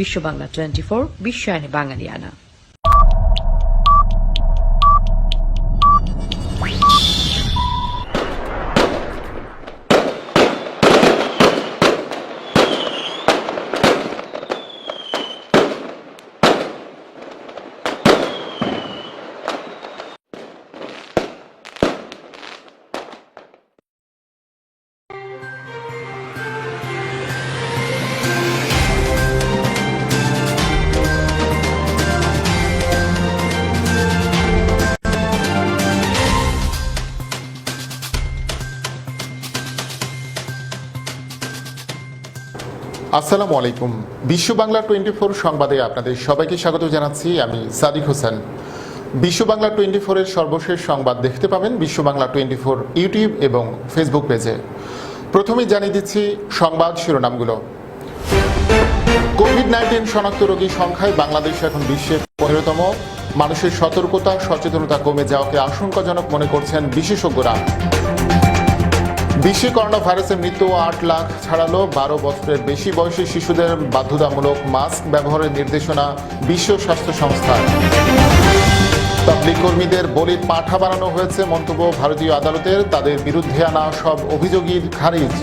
বিশ্ব Bangla twenty four বিশ্বায়নে বাঙালিয়ানা। আসসালামু আলাইকুম। বিশ্ব বাংলা টোয়েন্টি ফোর সংবাদে আপনাদের সবাইকে স্বাগত জানাচ্ছি। আমি সাদিক হোসেন। বিশ্ব বাংলা টোয়েন্টি ফোরের সর্বশেষ সংবাদ দেখতে পাবেন Bishwa Bangla twenty four YouTube এবং ফেসবুক পেজে। প্রথমেই জানিয়ে দিচ্ছি সংবাদ শিরোনামগুলো। কোভিড নাইন্টিন শনাক্ত রোগীর সংখ্যায় বাংলাদেশ এখন বিশ্বের পনেরোতম। মানুষের সতর্কতা, সচেতনতা কমে যাওয়াকে আশঙ্কাজনক মনে করছেন বিশেষজ্ঞরা। বিশ্বে করোনা ভাইরাসের মৃত্যু আট লাখ ছাড়ালো বারো বছরের বেশি বয়সী শিশুদের বাধ্যতামূলক মাস্ক ব্যবহারের নির্দেশনা বিশ্ব স্বাস্থ্য সংস্থার। পাবলিক কর্মীদের বলির পাঠা বানানো হয়েছে মন্তব্য ভারতীয় আদালতের, তাদের বিরুদ্ধে আনা সব অভিযোগই খারিজ।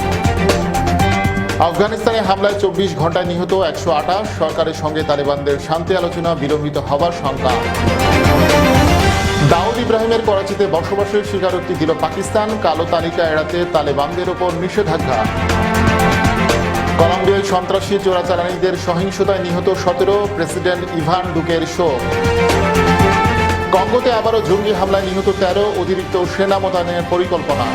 আফগানিস্তানে হামলায় চব্বিশ ঘন্টায় নিহত একশো আঠাশ, সরকারের সঙ্গে তালেবানদের শান্তি আলোচনা বিলম্বিত হবার শঙ্কা। দাউদ ইব্রাহিমের করাচিতে বসবাসের স্বীকারোক্তি দিল পাকিস্তান। কালো তালিকা এড়াতে তালেবানদের ওপর নিষেধাজ্ঞা। কলম্বিয়ায় সন্ত্রাসী চোরাচালানিদের সহিংসতায় নিহত সতেরো প্রেসিডেন্ট ইভান ডুকের শোক কঙ্গোতে আবারও জঙ্গি হামলায় নিহত তেরো অতিরিক্ত সেনা মোতায়েনের পরিকল্পনা।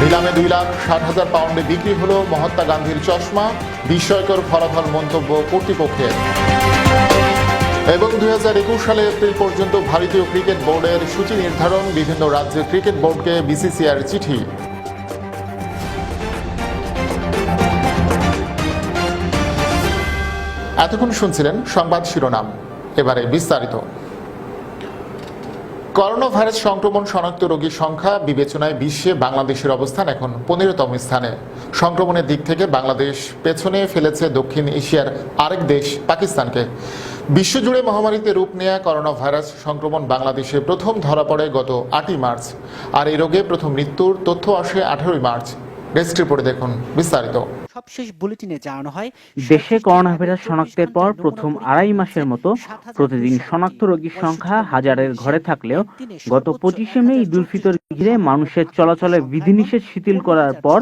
নিলামে দুই লাখ ষাট হাজার পাউন্ডে বিক্রি হল মহাত্মা গান্ধীর চশমা, বিস্ময়কর ফলাফল মন্তব্য কর্তৃপক্ষের। এবং দুই হাজার একুশ সালে এপ্রিল পর্যন্ত ভারতীয় ক্রিকেট বোর্ডের সূচি নির্ধারণ বিভিন্ন রাজ্যের ক্রিকেট বোর্ডকে বিসিসিআর চিঠি। এতক্ষণ শুনছিলেন সংবাদ শিরোনাম। এবারে বিস্তারিত। করোনা ভাইরাস সংক্রমণ শনাক্ত রোগীর সংখ্যা বিবেচনায় বিশ্বে বাংলাদেশের অবস্থান এখন পনেরোতম স্থানে। সংক্রমণের দিক থেকে বাংলাদেশ পেছনে ফেলেছে দক্ষিণ এশিয়ার আরেক দেশ, পাকিস্তানকে। বিশ্বজুড়ে মহামারীতে রূপ নেয়া করোনা ভাইরাস সংক্রমণ বাংলাদেশে প্রথম ধরা পড়ে গত আটই মার্চ। আর এই রোগে প্রথম মৃত্যুর তথ্য আসে আঠারোই মার্চ। ডেস্ক রিপোর্টে দেখুন বিস্তারিত। সবশেষ বুলেটিনে জানানো হয় দেশে করোনা ভাইরাস শনাক্তের পর প্রথম আড়াই মাসের মতো প্রতিদিন শনাক্ত রোগীর সংখ্যা হাজারের ঘরে থাকলেও গত পঁচিশে মে ঈদ ফিতর ঘিরে মানুষের চলাচলে বিধিনিষেধ শিথিল করার পর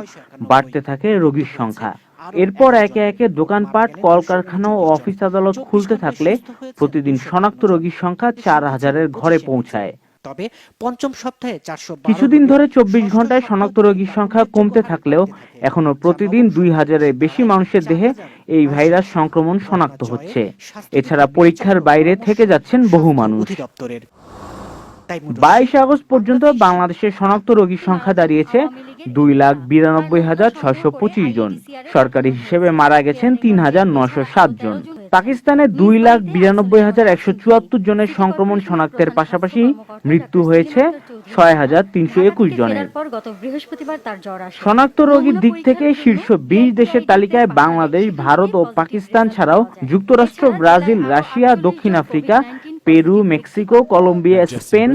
বাড়তে থাকে রোগীর সংখ্যা। এরপর একে একে দোকানপাট কলকারখানা ও অফিস আদালত খুলতে থাকলে প্রতিদিন শনাক্ত রোগীর সংখ্যা চার হাজারের ঘরে পৌঁছায়। তবে পঞ্চম সপ্তাহে চারশো কিছুদিন ধরে চব্বিশ ঘন্টায় শনাক্ত রোগীর সংখ্যা কমতে থাকলেও এখনও প্রতিদিন দুই হাজারের বেশি মানুষের দেহে এই ভাইরাস সংক্রমণ শনাক্ত হচ্ছে। এছাড়া পরীক্ষার বাইরে থেকে যাচ্ছেন বহু মানুষ। মুঠো বাইশে আগস্ট পর্যন্ত বাংলাদেশের শনাক্ত রোগীর সংখ্যা দাঁড়িয়েছে দুই লাখ বিরানব্বই হাজার ছয়শো পঁচিশ জন। সরকারি হিসেবে মারা গেছেন তিন হাজার নশো সাত জন। পাকিস্তানে দুই লাখ বিরানব্বই হাজার একশো চুয়াত্তর জনের সংক্রমণ শনাক্তের পাশাপাশি মৃত্যু হয়েছে ছয় হাজার তিনশো একুশ জনের। শনাক্ত রোগীর দিক থেকে শীর্ষ বিশ দেশের তালিকায় বাংলাদেশ ভারত ও পাকিস্তান ছাড়াও যুক্তরাষ্ট্র ব্রাজিল রাশিয়া দক্ষিণ Africa Peru Mexico Colombia Spain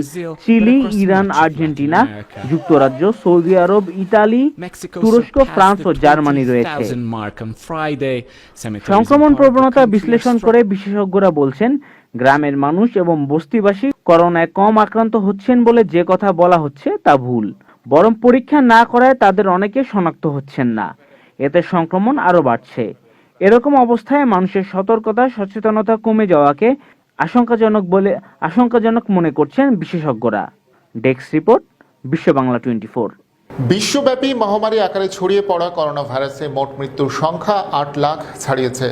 Chile Iran Argentina যুক্তরাজ্য সৌদি আরব ইতালি তুরস্ক ফ্রান্স ও জার্মানি রয়েছে। সংক্রমণ প্রবণতা বিশ্লেষণ করে বিশেষজ্ঞরা বলছেন গ্রামের মানুষ এবং বস্তিবাসী করোনায় কম আক্রান্ত হচ্ছেন বলে যে কথা বলা হচ্ছে তা ভুল। বরং পরীক্ষা না করায় তাদের অনেকে শনাক্ত হচ্ছেন না। এতে সংক্রমণ আরও বাড়ছে। এরকম অবস্থায় মানুষের সতর্কতা সচেতনতা কমে যাওয়াকে আশঙ্কাজনক বলে, আশঙ্কাজনক মনে করছেন বিশেষজ্ঞরা। ডেস্ক রিপোর্ট, বিশ্ব বাংলা টোয়েন্টি ফোর। বিশ্বব্যাপী মহামারী আকারে ছড়িয়ে পড়া করোনা ভাইরাসে মোট মৃত্যুর সংখ্যা আট লাখ ছাড়িয়েছে।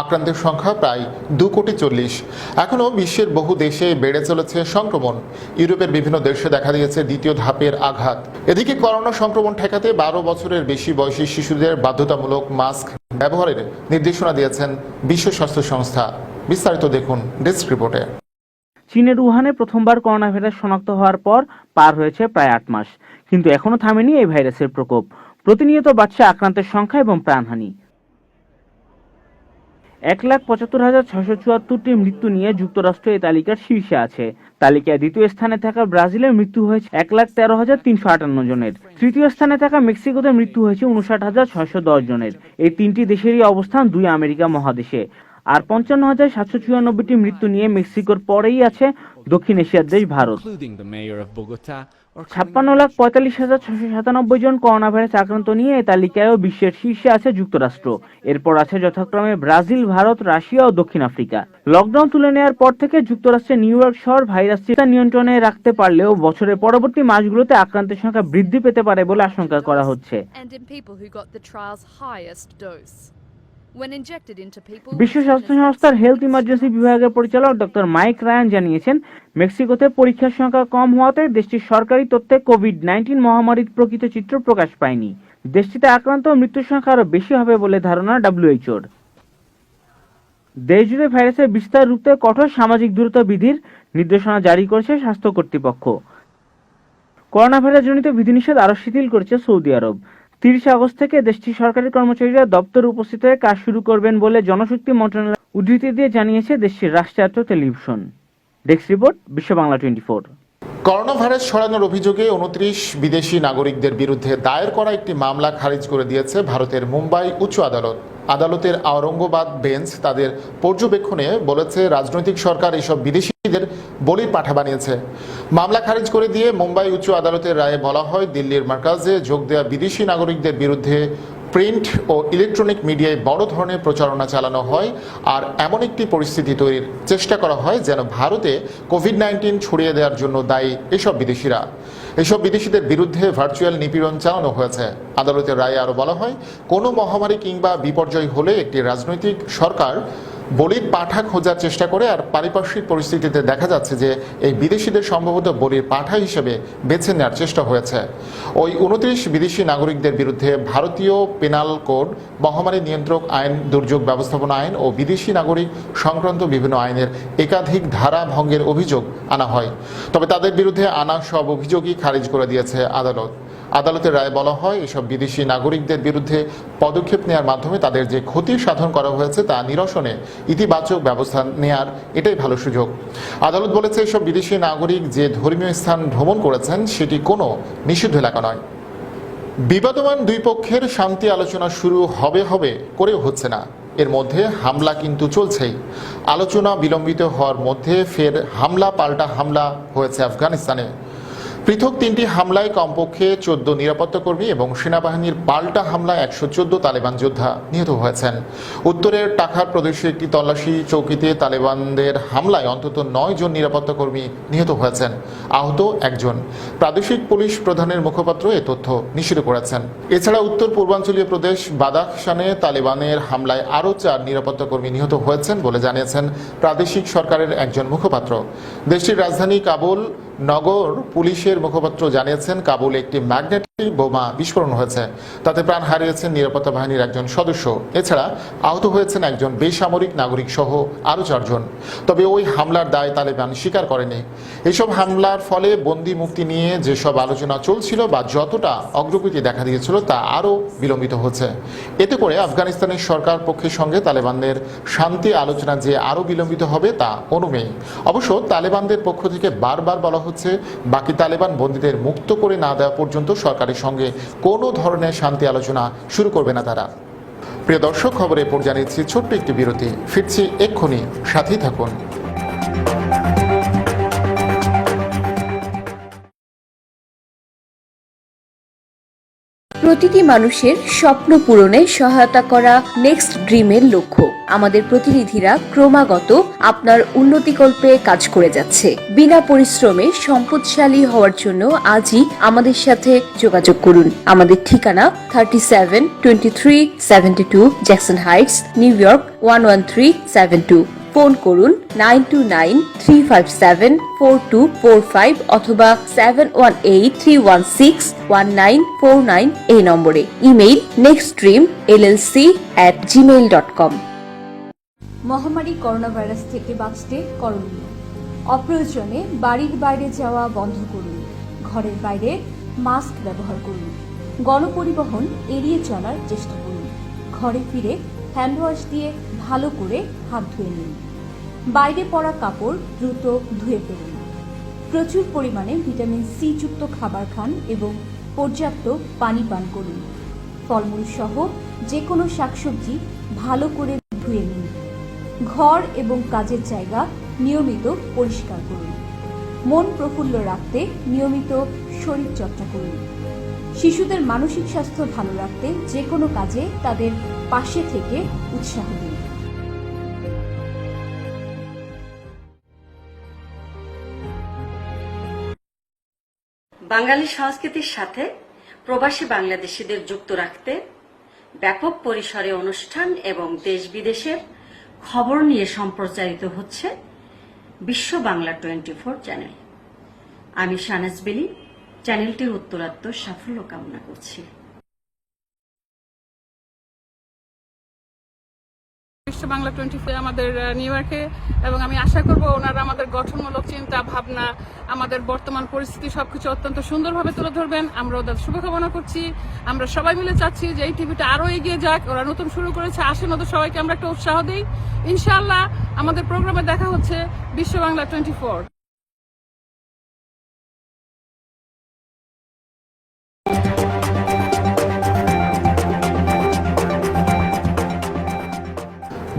আক্রান্তের সংখ্যা প্রায় দু কোটি চল্লিশ। এখনও বিশ্বের বহু দেশে বেড়ে চলেছে সংক্রমণ। ইউরোপের বিভিন্ন দেশে দেখা দিয়েছে দ্বিতীয় ধাপের আঘাত। এদিকে করোনা সংক্রমণ ঠেকাতে বারো বছরের বেশি বয়সী শিশুদের বাধ্যতামূলক মাস্ক ব্যবহারের নির্দেশনা দিয়েছেন বিশ্ব স্বাস্থ্য সংস্থা। বিস্তারিত দেখুন ডেস্ক রিপোর্টে। চীনের উহানে প্রথমবার করোনা ভাইরাস শনাক্ত হওয়ার পর পার হয়েছে প্রায় আট মাস, কিন্তু এখনও থামেনি এই ভাইরাসের প্রকোপ। প্রতিনিয়ত বাড়ছে আক্রান্তের সংখ্যা এবং প্রাণহানি। এক লাখ পঁচাত্তর হাজার ছশো চুয়াত্তরটি মৃত্যু নিয়ে যুক্তরাষ্ট্র এই তালিকার শীর্ষে আছে। তালিকায় দ্বিতীয় স্থানে থাকা ব্রাজিলের মৃত্যু হয়েছে এক লাখ তেরো হাজার তিনশো আটান্ন জনের। তৃতীয় স্থানে থাকা মেক্সিকোতে মৃত্যু হয়েছে উনষাট হাজার ছয়শো দশ জনের। এই তিনটি দেশেরই অবস্থান দুই আমেরিকা মহাদেশে। আর পঞ্চান্ন হাজার সাতশো চুরানব্বইটি মৃত্যু নিয়ে মেক্সিকোর পরেই আছে দক্ষিণ এশিয়ার দেশ ভারত। ছাপ্পান্ন লাখ পঁয়তাল্লিশ হাজার ছশো সাতানব্বই জন করোনা ভাইরাস আক্রান্ত নিয়ে এই তালিকায়ও বিশ্বের শীর্ষে আছে যুক্তরাষ্ট্র। এরপর আছে যথাক্রমে ব্রাজিল ভারত রাশিয়া ও দক্ষিণ আফ্রিকা। লকডাউন তুলে নেওয়ার পর থেকে যুক্তরাষ্ট্রের নিউ ইয়র্ক শহর ভাইরাস চিতা নিয়ন্ত্রণে রাখতে পারলেও বছরের পরবর্তী মাসগুলোতে আক্রান্তের সংখ্যা বৃদ্ধি পেতে পারে বলে আশঙ্কা করা হচ্ছে। বিশ্ব স্বাস্থ্য সংস্থার হেলথ ইমার্জেন্সি বিভাগের পরিচালক ডক্টর মাইক রায়ান জানিয়েছেন মেক্সিকোতে পরীক্ষার সংখ্যা কম হওয়াতে দেশটির সরকারি তথ্যে কোভিড নাইন্টিন মহামারীর প্রকৃত চিত্র প্রকাশ পায়নি। দেশটিতে আক্রান্ত ও মৃত্যুর সংখ্যা আরও বেশি হবে বলে ধারণা ডাব্লিউএইচওর দেশজুড়ে ভাইরাসের বিস্তার রুখতে কঠোর সামাজিক দূরত্ব বিধির নির্দেশনা জারি করেছে স্বাস্থ্য কর্তৃপক্ষ। করোনা ভাইরাস জনিত বিধিনিষেধ আরও শিথিল করেছে সৌদি আরব। তিরিশে আগস্ট থেকে দেশটির সরকারি কর্মচারীরা দপ্তর উপস্থিত হয়ে কাজ শুরু করবেন বলে জনশক্তি মন্ত্রণালয় উদ্ধৃতি দিয়ে জানিয়েছে দেশটির রাষ্ট্রায়ত্ত টেলিভিশন। ডেস্ক রিপোর্ট, বিশ্ব বাংলা টোয়েন্টি করোনা ভাইরাস ছড়ানোর অভিযোগে উনত্রিশ বিদেশি নাগরিকদের বিরুদ্ধে দায়ের করা একটি মামলা খারিজ করে দিয়েছে ভারতের মুম্বাই উচ্চ আদালত। আদালতের আওরঙ্গাবাদ বেঞ্চ তাদের পর্যবেক্ষণে বলেছে, রাজনৈতিক সরকার এসব বিদেশিদের বলির পাঠা বানিয়েছে। মামলা খারিজ করে দিয়ে মুম্বাই উচ্চ আদালতের রায়ে বলা হয়, দিল্লির মার্কাজে যোগ দেওয়া বিদেশি নাগরিকদের বিরুদ্ধে প্রিন্ট ও ইলেকট্রনিক মিডিয়ায় বড় ধরনের প্রচারণা চালানো হয় আর এমন একটি পরিস্থিতি তৈরির চেষ্টা করা হয় যেন ভারতে কোভিড নাইন্টিন ছড়িয়ে দেওয়ার জন্য দায়ী এসব বিদেশিরা। এসব বিদেশিদের বিরুদ্ধে ভার্চুয়াল নিপীড়ন চালানো হয়েছে। আদালতের রায়ে আরও বলা হয়, কোনো মহামারী কিংবা বিপর্যয় হলে একটি রাজনৈতিক সরকার বলির পাঠা খোঁজার চেষ্টা করে আর পারিপার্শ্বিক পরিস্থিতিতে দেখা যাচ্ছে যে এই বিদেশিদের সম্ভবত বলির পাঠা হিসেবে বেছে নেওয়ার চেষ্টা হয়েছে। ওই উনত্রিশ বিদেশি নাগরিকদের বিরুদ্ধে ভারতীয় পেনাল কোড, মহামারী নিয়ন্ত্রক আইন, দুর্যোগ ব্যবস্থাপনা আইন ও বিদেশি নাগরিক সংক্রান্ত বিভিন্ন আইনের একাধিক ধারা ভঙ্গের অভিযোগ আনা হয়। তবে তাদের বিরুদ্ধে আনা সব অভিযোগই খারিজ করে দিয়েছে আদালত। আদালতের রায়ে বলা হয়, এসব বিদেশি নাগরিকদের বিরুদ্ধে পদক্ষেপ নেওয়ার মাধ্যমে তাদের যে ক্ষতি সাধন করা হয়েছে তা নিরসনে ইতিবাচক ব্যবস্থা নেয়ার এটাই ভালো সুযোগ। আদালত বলেছে, এসব বিদেশি নাগরিক যে ধর্মীয় স্থান ভ্রমণ করেছেন, সেটি কোনো নিষিদ্ধ এলাকা নয়। বিবাদমান দুই পক্ষের শান্তি আলোচনা শুরু হবে হবে করেও হচ্ছে না। এর মধ্যে হামলা কিন্তু চলছেই। আলোচনা বিলম্বিত হওয়ার মধ্যে ফের হামলা, পাল্টা হামলা হয়েছে আফগানিস্তানে। পৃথক তিনটি হামলায় কমপক্ষে চোদ্দ নিরাপত্তা কর্মী এবং সেনাবাহিনীর পাল্টা হামলায় একশো চোদ্দ তালেবান যোদ্ধা নিহত হয়েছেন। উত্তরের টাকার প্রদেশে একটি তল্লাশি চৌকিতে তালেবানদের হামলায় অন্তত নয় জন নিরাপত্তা কর্মী নিহত হয়েছেন। আহত একজন। প্রাদেশিক পুলিশ প্রধানের মুখপাত্র এ তথ্য নিশ্চিত করেছেন। এছাড়া উত্তর পূর্বাঞ্চলীয় প্রদেশ বাদাখশানে তালেবানের হামলায় আরও চার নিরাপত্তা কর্মী নিহত হয়েছেন বলে জানিয়েছেন প্রাদেশিক সরকারের একজন মুখপাত্র। দেশটির রাজধানী কাবুল নগর পুলিশের মুখপাত্র জানিয়েছেন কাবুলে একটি ম্যাগনেটিক বোমা বিস্ফোরণ হয়েছে। তাতে প্রাণ হারিয়েছেন নিরাপত্তা বাহিনীর একজন সদস্য। এছাড়া আহত হয়েছেন একজন বেসামরিক নাগরিক সহ আরও চারজন। তবে ওই হামলার দায় তালেবান স্বীকার করেনি। এসব হামলার ফলে বন্দি মুক্তি নিয়ে যেসব আলোচনা চলছিল বা যতটা অগ্রগতি দেখা দিয়েছিল তা আরও বিলম্বিত হচ্ছে। এতে করে আফগানিস্তানের সরকার পক্ষের সঙ্গে তালেবানদের শান্তি আলোচনা যে আরও বিলম্বিত হবে তা অনুমেয়। অবশ্য তালেবানদের পক্ষ থেকে বারবার বলা হচ্ছে, বাকি তালেবান বন্দীদের মুক্ত করে না দেওয়া পর্যন্ত সরকারের সঙ্গে কোনো ধরনের শান্তি আলোচনা শুরু করবে না তারা। প্রিয় দর্শক খবরে পর জানিয়েছি ছোট্ট একটি বিরতি। ফিরছি এক্ষুনি। সাথেই থাকুন। প্রতিটি মানুষের স্বপ্ন পূরণে সহায়তা করা নেক্সট ড্রিমের লক্ষ্য। আমাদের প্রতিনিধিরা ক্রমাগত আপনার উন্নতিকল্পে কাজ করে যাচ্ছে। বিনা পরিশ্রমে সম্পদশালী হওয়ার জন্য আজই আমাদের সাথে যোগাযোগ করুন। আমাদের ঠিকানা thirty seven, twenty three, seventy two, Jackson Heights, New York, one one three, seven two. Phone করুন nine two nine three five seven four two four five অথবা seven one eight three one six one nine four nine এই নম্বরে। Email next dream LLC at Gmail dot com. মহামারী corona virus থেকে বাঁচতে করণীয়। অপ্রয়োজনে বাড়ির বাইরে যাওয়া বন্ধ করুন। ঘরের বাইরে মাস্ক ব্যবহার করুন। গণপরিবহন এড়িয়ে চলার চেষ্টা করুন। ঘরে ফিরে হ্যান্ড ওয়াশ দিয়ে ভালো করে হাত ধুয়ে নিন। বাইরে পরা কাপড় দ্রুত ধুয়ে ফেলুন। প্রচুর পরিমাণে ভিটামিন সি যুক্ত খাবার খান এবং পর্যাপ্ত পানি পান করুন। ফলমূল সহ যে কোনো শাকসবজি ভালো করে ধুয়ে নিন। ঘর এবং কাজের জায়গা নিয়মিত পরিষ্কার করুন। মন প্রফুল্ল রাখতে নিয়মিত শরীরচর্চা করুন। শিশুদের মানসিক স্বাস্থ্য ভালো রাখতে যে কোনো কাজে তাদের পাশে থেকে উৎসাহ দিন। বাঙালি সংস্কৃতির সাথে প্রবাসী বাংলাদেশিদের যুক্ত রাখতে ব্যাপক পরিসরে অনুষ্ঠান এবং দেশ বিদেশের খবর নিয়ে সম্প্রচারিত হচ্ছে বিশ্ব বাংলা টোয়েন্টি ফোর চ্যানেল। আমি শানাজ বেলি চ্যানেলটির উত্তরাত্ম সাফল্য কামনা করছি। বিশ্ব বাংলা টোয়েন্টি ফোর আমাদের নিউ ইয়র্কে এবং আমি আশা করব ওনারা আমাদের গঠনমূলক চিন্তা, ভাবনা, আমাদের বর্তমান পরিস্থিতি সবকিছু অত্যন্ত সুন্দরভাবে তুলে ধরবেন। আমরা ওদের শুভকামনা করছি। আমরা সবাই মিলে চাচ্ছি যে এই টিভিটা আরও এগিয়ে যাক। ওরা নতুন শুরু করেছে। আসেন ওদের সবাইকে আমরা একটা উৎসাহ দিই। ইনশাল্লাহ আমাদের প্রোগ্রামে দেখা হচ্ছে বিশ্ব বাংলা টোয়েন্টি ফোর।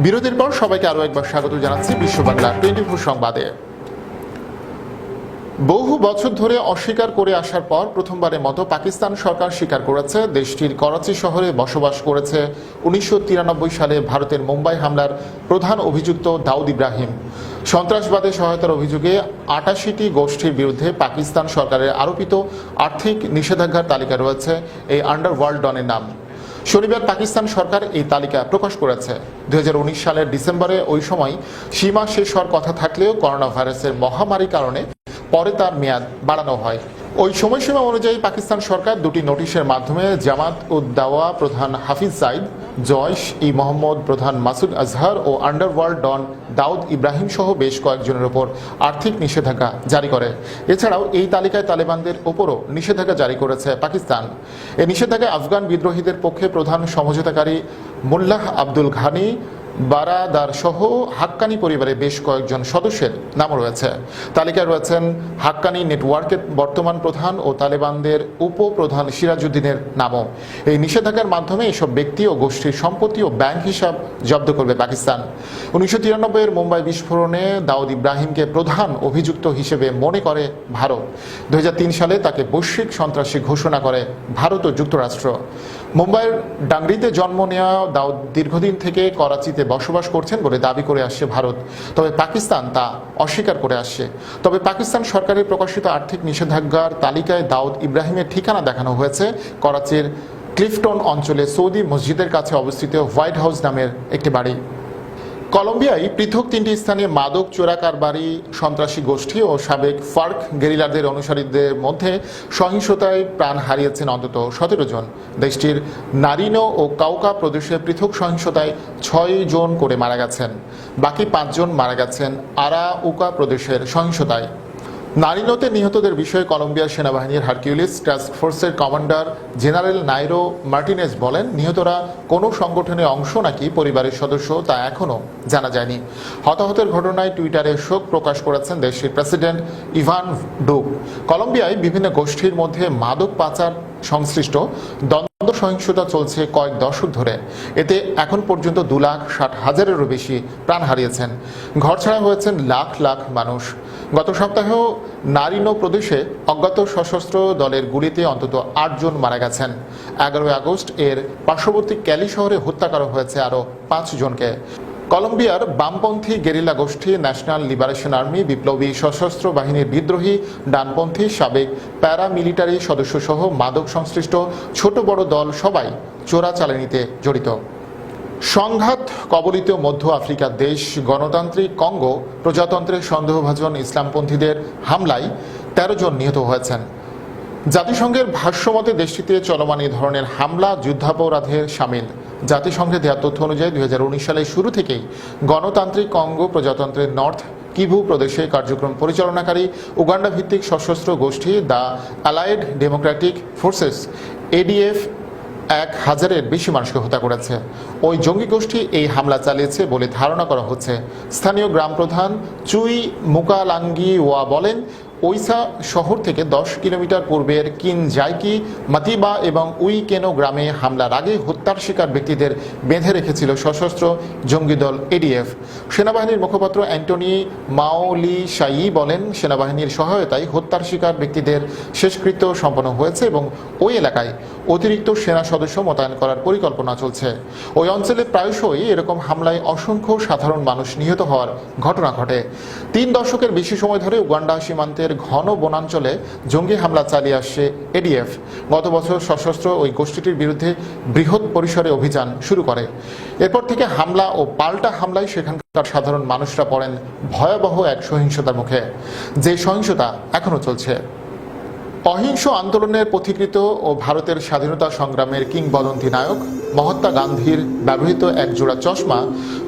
বিরতির পর সবাইকে আরও একবার স্বাগত জানাচ্ছি বিশ্ব বাংলা টোয়েন্টি ফোর সংবাদে। বহু বছর ধরে অস্বীকার করে আসার পর প্রথমবারের মতো পাকিস্তান সরকার স্বীকার করেছে, দেশটির করাচি শহরে বসবাস করেছে উনিশশো তিরানব্বই সালে ভারতের মুম্বাই হামলার প্রধান অভিযুক্ত দাউদ ইব্রাহিম। সন্ত্রাসবাদে সহায়তার অভিযোগে আটাশিটি গোষ্ঠীর বিরুদ্ধে পাকিস্তান সরকারের আরোপিত আর্থিক নিষেধাজ্ঞার তালিকা রয়েছে, এই আন্ডারওয়ার্ল্ড ডনের নাম। শনিবার পাকিস্তান সরকার এই তালিকা প্রকাশ করেছে। দুই হাজার উনিশ সালের ডিসেম্বরে ওই সময় সীমা শেষ হওয়ার কথা থাকলেও করোনা ভাইরাসের মহামারীর কারণে পরে তার মেয়াদ বাড়ানো হয়। ওই সময়সীমা অনুযায়ী পাকিস্তান সরকার দুটি নোটিশের মাধ্যমে জামাত উদ দাওয়া প্রধান হাফিজ সাইদ, জয়শ ই মোহাম্মদ প্রধান মাসুদ আজহার ও আন্ডারওয়ার্ল্ড ডন দাউদ ইব্রাহিম সহ বেশ কয়েকজনের ওপর আর্থিক নিষেধাজ্ঞা জারি করে। এছাড়াও এই তালিকায় তালেবানদের ওপরও নিষেধাজ্ঞা জারি করেছে পাকিস্তান। এই নিষেধাজ্ঞায় আফগান বিদ্রোহীদের পক্ষে প্রধান সমঝোতাকারী মোল্লাহ আব্দুল ঘানি বারাদার সহ হাক্কানি পরিবারের বেশ কয়েকজন সদস্যের নামও রয়েছে। তালিকায় রয়েছেন হাক্কানি নেটওয়ার্কের বর্তমান প্রধান ও তালেবানদের উপপ্রধান সিরাজউদ্দিনের নামও। এই নিষেধাজ্ঞার মাধ্যমে এসব ব্যক্তি ও গোষ্ঠীর সম্পত্তি ও ব্যাংক হিসাব জব্দ করবে পাকিস্তান। উনিশশো তিরানব্বইয়ের মুম্বাই বিস্ফোরণে দাউদ ইব্রাহিমকে প্রধান অভিযুক্ত হিসেবে মনে করে ভারত। দুই হাজার তিন সালে তাকে বৈশ্বিক সন্ত্রাসী ঘোষণা করে ভারত ও যুক্তরাষ্ট্র। মুম্বাইয়ের ডাংরিতে জন্ম নেওয়া দাউদ দীর্ঘদিন থেকে করাচিতে বসবাস করছেন বলে দাবি করে আসছে ভারত। তবে পাকিস্তান তা অস্বীকার করে আসছে। তবে পাকিস্তান সরকারের প্রকাশিত আর্থিক নিষেধাজ্ঞার তালিকায় দাউদ ইব্রাহিমের ঠিকানা দেখানো হয়েছে। করাচির ক্লিফটন অঞ্চলে সৌদি মসজিদের কাছে অবস্থিত হোয়াইট হাউস নামের একটি বাড়ি। কলম্বিয়ায় পৃথক তিনটি স্থানে মাদক, চোরা কারবারি, সন্ত্রাসী গোষ্ঠী ও সাবেক ফার্ক গেরিলাদের অনুসারীদের মধ্যে সহিংসতায় প্রাণ হারিয়েছেন অন্তত সতেরো জন। দেশটির নারিনো ও কাউকা প্রদেশে পৃথক সহিংসতায় ছয় জন করে মারা গেছেন। বাকি পাঁচজন মারা গেছেন আরা উকা প্রদেশের সহিংসতায়। নারিনোতে নিহতদের বিষয়ে কলম্বিয়ার সেনাবাহিনীর হারকিউলিস টাস্ক ফোর্সের কমান্ডার জেনারেল নাইরো মার্টিনেজ বলেন, নিহতরা কোনো সংগঠনে অংশ নাকি পরিবারের সদস্য তা এখনও জানা যায়নি। হতাহতের ঘটনায় টুইটারে শোক প্রকাশ করেছেন দেশটির প্রেসিডেন্ট ইভান ডুক। কলম্বিয়ায় বিভিন্ন গোষ্ঠীর মধ্যে মাদক পাচার সংশ্লিষ্ট দ্বন্দ্ব সহিংসতা চলছে কয়েক দশক ধরে। এতে এখন পর্যন্ত দু লাখ ষাট হাজারেরও বেশি প্রাণ হারিয়েছেন। ঘরছাড়া হয়েছেন লাখ লাখ মানুষ। গত সপ্তাহেও নারিনো প্রদেশে অজ্ঞাত সশস্ত্র দলের গুলিতে অন্তত আটজন মারা গেছেন। এগারোই আগস্ট এর পার্শ্ববর্তী ক্যালি শহরে হত্যা করা হয়েছে আরও পাঁচ জনকে। কলম্বিয়ার বামপন্থী গেরিলা গোষ্ঠী ন্যাশনাল লিবারেশন আর্মি বিপ্লবী সশস্ত্র বাহিনীর বিদ্রোহী ডানপন্থী সাবেক প্যারামিলিটারি সদস্যসহ মাদক সংশ্লিষ্ট ছোট বড় দল সবাই চোরাচালানিতে জড়িত। সংঘাত কবলিত মধ্য আফ্রিকার দেশ গণতান্ত্রিক কঙ্গো প্রজাতন্ত্রের সন্দেহভাজন ইসলামপন্থীদের হামলায় তেরো জন নিহত হয়েছেন। জাতিসংঘের ভাষ্যমতে দেশটিতে চলমান এই ধরনের হামলা যুদ্ধাপরাধের সামিল। জাতিসংঘের দেওয়া তথ্য অনুযায়ী দুই সালের শুরু থেকেই গণতান্ত্রিক কঙ্গো প্রজাতন্ত্রের নর্থ কিভু প্রদেশে কার্যক্রম পরিচালনাকারী উগান্ডা ভিত্তিক সশস্ত্র গোষ্ঠী the Allied Democratic Forces, ADF, এক হাজারের বেশি মানুষকে হত্যা করেছে। ওই জঙ্গি গোষ্ঠী এই হামলা চালিয়েছে বলে ধারণা করা হচ্ছে। স্থানীয় গ্রাম প্রধান চুই মুকালাঙ্গি ওয়া বলেন ওইসা শহর থেকে দশ কিলোমিটার পূর্বের কিন জাইকি মাতিবা এবং উইকেনো গ্রামে হামলার আগে হত্যার শিকার ব্যক্তিদের বেঁধে রেখেছিল সশস্ত্র জঙ্গি দল এডিএফ। সেনাবাহিনীর মুখপাত্র অ্যান্টনি মাওলি সাই বলেন, সেনাবাহিনীর সহায়তায় হত্যার শিকার ব্যক্তিদের শেষকৃত্য সম্পন্ন হয়েছে এবং ওই এলাকায় অতিরিক্ত সেনা সদস্য মোতায়েন করার পরিকল্পনা চলছে। ওই অঞ্চলে প্রায়শই এরকম হামলায় অসংখ্য সাধারণ মানুষ নিহত হওয়ার ঘটনা ঘটে। তিন দশকের বেশি সময় ধরে উগান্ডা সীমান্তের ঘন বনাঞ্চলে জঙ্গি হামলা চালিয়ে আসছে এডিএফ। গত বছর সশস্ত্র ওই গোষ্ঠীটির বিরুদ্ধে বৃহৎ পরিসরে অভিযান শুরু করে। এরপর থেকে হামলা ও পাল্টা হামলায় সেখানকার সাধারণ মানুষরা পড়েন ভয়াবহ এক সহিংসতার মুখে। যে সহিংসতা এখনও চলছে। অহিংস আন্দোলনের পথিকৃত ও ভারতের স্বাধীনতা সংগ্রামের কিংবদন্তি নায়ক মহাত্মা গান্ধীর ব্যবহৃত এক জোড়া চশমা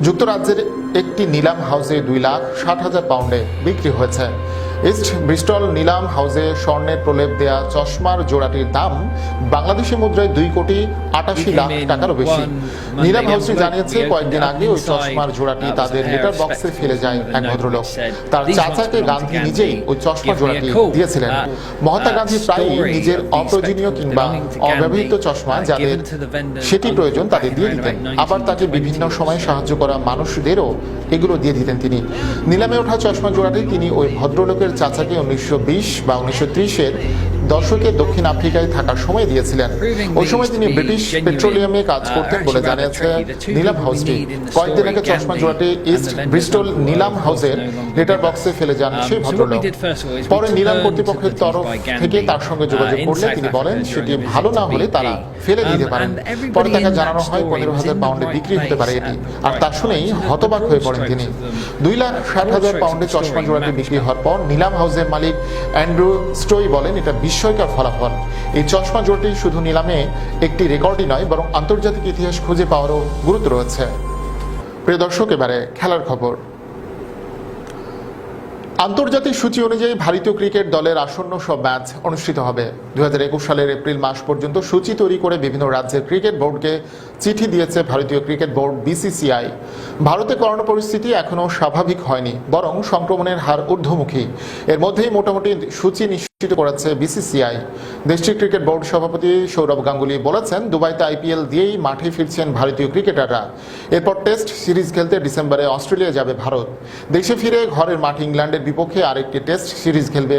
যুক্তরাজ্যের একটি নিলাম হাউসে দুই লাখ ষাট হাজার পাউন্ডে বিক্রি হয়েছে। ইস্ট ব্রিস্টল নিলাম হাউসে স্বর্ণের প্রলেপ দেয়া চশমার জোড়াটির দাম বাংলাদেশি মুদ্রায় দুই কোটি আটাশি লাখ টাকারও বেশি। নিলাম হাউসটি জানিয়েছে কয়েকদিন আগে ওই চশমার জোড়াটি তাদের লেটার বক্সে ফেলে যায় এক ভদ্রলোক। তার চাচাকে গান্ধী নিজেই ওই চশমা জোড়াটি দিয়েছিলেন। মহাত্মা গান্ধী প্রায়ই নিজের অপ্রয়োজনীয় কিংবা অব্যবহৃত চশমা যাদের সেটি প্রয়োজন তাদের দিয়ে দিতেন। আবার তাকে বিভিন্ন সময় সাহায্য করা মানুষদেরও এগুলো দিয়ে দিতেন তিনি। নিলামে ওঠা চশমা জোড়াটি তিনি ওই ভদ্রলোকের চাচাকে উনিশশো বিশ বা উনিশশো ত্রিশের দশকে দক্ষিণ আফ্রিকায় থাকার সময় দিয়েছিলেন। ওই সময় তিনি ব্রিটিশ পেট্রোলিয়ামে কাজ করতেন বলে জানিয়েছে নিলাম হাউসটি। কয়েকদিন আগে চশমা জোড়াটি ইস্ট ব্রিস্টল নিলাম হাউসের লেটার বক্সে ফেলে যান সেই ভদ্রলোক। পরে নিলাম কর্তৃপক্ষের তরফ থেকে তার সঙ্গে যোগাযোগ করলে তিনি বলেন সেটি ভালো না হলে তারা ফেলে দিতে পারেন। পরে তাকে জানানো হয় পনেরো হাজার পাউন্ডে বিক্রি হতে পারে এটি। আর তা শুনেই হতবাক হয়ে পড়েন তিনি। দুই লাখ ষাট হাজার পাউন্ডে চশমা জোড়াটি বিক্রি হওয়ার পর নিলাম হাউসের মালিক অ্যান্ড্রু স্টোই বলেন এটা বিস্ময়কর ফলাফল। এই চশমা জোড়াটি শুধু নিলামে একটি রেকর্ডই নয়, বরং আন্তর্জাতিক ইতিহাস খুঁজে পাওয়ারও গুরুত্ব রয়েছে। প্রিয় দর্শক, এবারে খেলার খবর। আন্তর্জাতিক সূচি অনুযায়ী ভারতীয় ক্রিকেট দলের আসন্ন সব ম্যাচ অনুষ্ঠিত হবে। দু সালের এপ্রিল মাস পর্যন্ত সূচি তৈরি করে বিভিন্ন রাজ্যের ক্রিকেট বোর্ডকে চিঠি দিয়েছে ভারতীয় ক্রিকেট বোর্ড বিসিসিআই। ভারতে করোনা পরিস্থিতি এখনও স্বাভাবিক হয়নি, বরং সংক্রমণের হার ঊর্ধ্বমুখী। এর মধ্যেই মোটামুটি সূচি নিশ্চিত করেছে বিসিসিআই। দেশটির ক্রিকেট বোর্ড সভাপতি সৌরভ গাঙ্গুলি বলেছেন, দুবাইতে আইপিএল দিয়েই মাঠে ফিরছেন ভারতীয় ক্রিকেটাররা। এরপর টেস্ট সিরিজ খেলতে ডিসেম্বরে অস্ট্রেলিয়া যাবে ভারত। দেশে ফিরে ঘরের মাঠে ইংল্যান্ডের বিপক্ষে আরেকটি টেস্ট সিরিজ খেলবে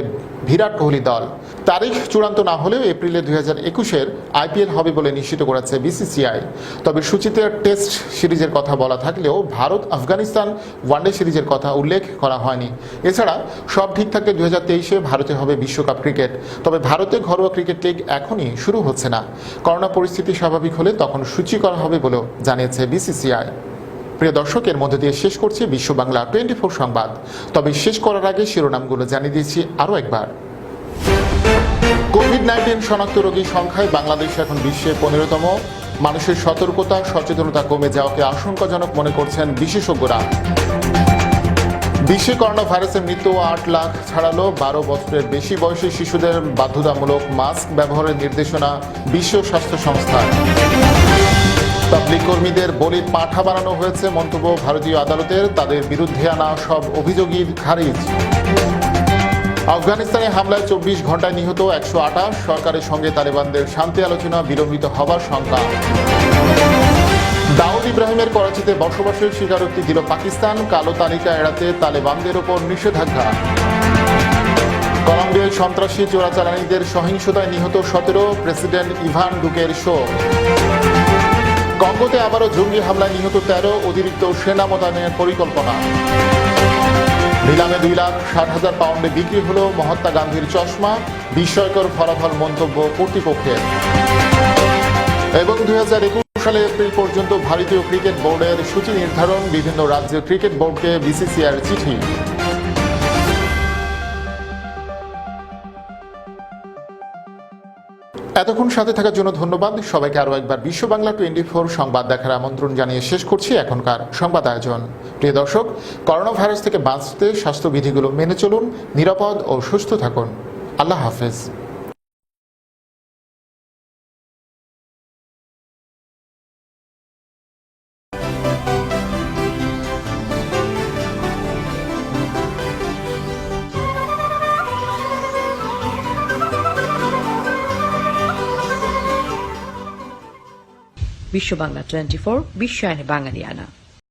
বিরাট কোহলি দল। তারিখ চূড়ান্ত না হলেও এপ্রিলে দুই হাজার একুশের আইপিএল হবে বলে নিশ্চিত করেছে বিসিসিআই। তবে সূচিতে টেস্ট সিরিজের কথা বলা থাকলেও ভারত, আফগানিস্তান ওয়ানডে সিরিজের কথা উল্লেখ করা হয়নি। এছাড়া সব ঠিক থাকলে দুই হাজার তেইশে ভারতে হবে বিশ্বকাপ ক্রিকেট। তবে ভারতে ঘরোয়া ক্রিকেট লিগ এখনই শুরু হচ্ছে না। করোনা পরিস্থিতি স্বাভাবিক হলে তখন সূচি করা হবে বলেও জানিয়েছে বিসিসিআই। প্রিয় দর্শক, এর মধ্যে দিয়ে শেষ করছি বিশ্ব বাংলা টোয়েন্টি ফোর সংবাদ। তবে শেষ করার আগে শিরোনামগুলো জানিয়ে দিয়েছি আরও একবার। কোভিড নাইন্টিন শনাক্ত রোগীর সংখ্যায় বাংলাদেশ এখন বিশ্বে পনেরোতম। মানুষের সতর্কতা, সচেতনতা কমে যাওয়াকে আশঙ্কাজনক মনে করছেন বিশেষজ্ঞরা। বিশ্বে করোনা ভাইরাসের মৃত্যু আট লাখ ছাড়ালো বারো বছরের বেশি বয়সী শিশুদের বাধ্যতামূলক মাস্ক ব্যবহারের নির্দেশনা বিশ্ব স্বাস্থ্য সংস্থার। পাবলিক কর্মীদের বলির পাঠা বানানো হয়েছে। মন্তব্য ভারতীয় আদালতের। তাদের বিরুদ্ধে আনা সব অভিযোগই খারিজ। আফগানিস্তানে হামলায় চব্বিশ ঘন্টায় নিহত একশো আঠাশ। সরকারের সঙ্গে তালেবানদের শান্তি আলোচনা বিলম্বিত হবার শঙ্কা। দাউদ ইব্রাহিমের করাচিতে বসবাসের স্বীকারোক্তি দিল পাকিস্তান। কালো তালিকা এড়াতে তালেবানদের ওপর নিষেধাজ্ঞা। কলম্বিয়ায় সন্ত্রাসী চোরাচালানিদের সহিংসতায় নিহত সতেরো। প্রেসিডেন্ট ইভান ডুকের শোক। কঙ্গোতে আবারও জঙ্গি হামলায় নিহত তেরো অতিরিক্ত সেনা মোতায়েনের পরিকল্পনা। নিলামে দুই লাখ ষাট হাজার পাউন্ডে বিক্রি হলো মহাত্মা গান্ধীর চশমা, বিস্ময়কর ফলাফল মন্তব্য কর্তৃপক্ষের। এবং দুই হাজার একুশ সালে এপ্রিল পর্যন্ত ভারতীয় ক্রিকেট বোর্ডের সূচি নির্ধারণ, বিভিন্ন রাজ্যের ক্রিকেট বোর্ডকে বিসিসিআর চিঠি। এতক্ষণ সাথে থাকার জন্য ধন্যবাদ। সবাইকে আরও একবার বিশ্ব বাংলা টোয়েন্টি ফোর সংবাদ দেখার আমন্ত্রণ জানিয়ে শেষ করছি এখনকার সংবাদ আয়োজন। প্রিয় দর্শক করোনা ভাইরাস থেকে বাঁচতে স্বাস্থ্যবিধিগুলো মেনে চলুন, নিরাপদ ও সুস্থ থাকুন। আল্লাহ হাফেজ। বিশ্ব বাংলা টোয়েন্টি ফোর বিশ্বায়নে বাঙালিয়ানা।